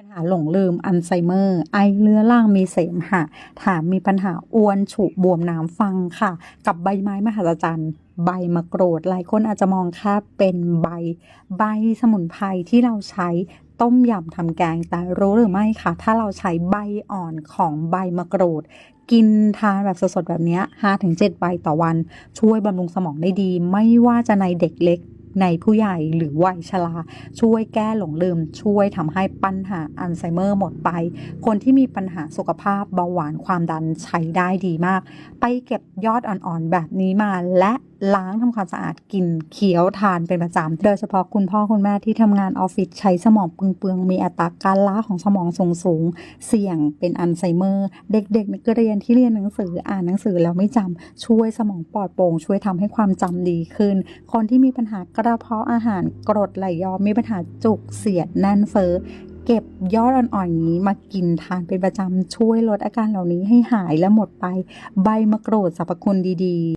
ปัญหาหลงลืมอัลไซเมอร์ ไอเรื้อรังมีเสมหะ ถามมีปัญหาอ้วนฉุบวมน้ำฟังค่ะ กับใบไม้มหัศจรรย์ใบมะกรูดหลายคนอาจจะมองแค่เป็นใบ ใบสมุนไพรที่เราใช้ต้มยำทำแกงแต่รู้หรือไม่คะถ้าเราใช้ใบอ่อนของใบมะกรูด กินทานแบบสดๆแบบนี้5-7ใบต่อวัน ช่วยบำรุงสมองได้ดี ไม่ว่าจะในเด็กเล็ก ในผู้ใหญ่หรือวัยชราช่วยแก้หลงลืม ช่วยทำให้ปัญหาอัลไซเมอร์หมดไป คนที่มีปัญหาสุขภาพเบาหวานความดันใช้ได้ดีมาก ไปเก็บยอดอ่อนๆแบบนี้มาและล้างทำความสะอาดกินเคี้ยวทานเป็นประจำ โดยเฉพาะคุณพ่อคุณแม่ที่ทำงานออฟฟิศใช้สมองเปลืองๆมีอัตราการล้าของสมองสูงๆเสี่ยงเป็นอัลไซเมอร์ เด็กๆนักเรียนที่เรียนหนังสืออ่านหนังสือแล้วไม่จำช่วยสมองปลอดโปร่งช่วยทำให้ความจำดีขึ้น คนที่มีปัญหากระเพาะอาหารกรดไหลย้อนมีปัญหาจุกเสียดแน่นเฟ้อเก็บยอดอ่อนๆอย่างนี้มากินทานเป็นประจำช่วยลดอาการเหล่านี้ให้หายและหมดไป ใบมะกรูดสรรพคุณดีๆ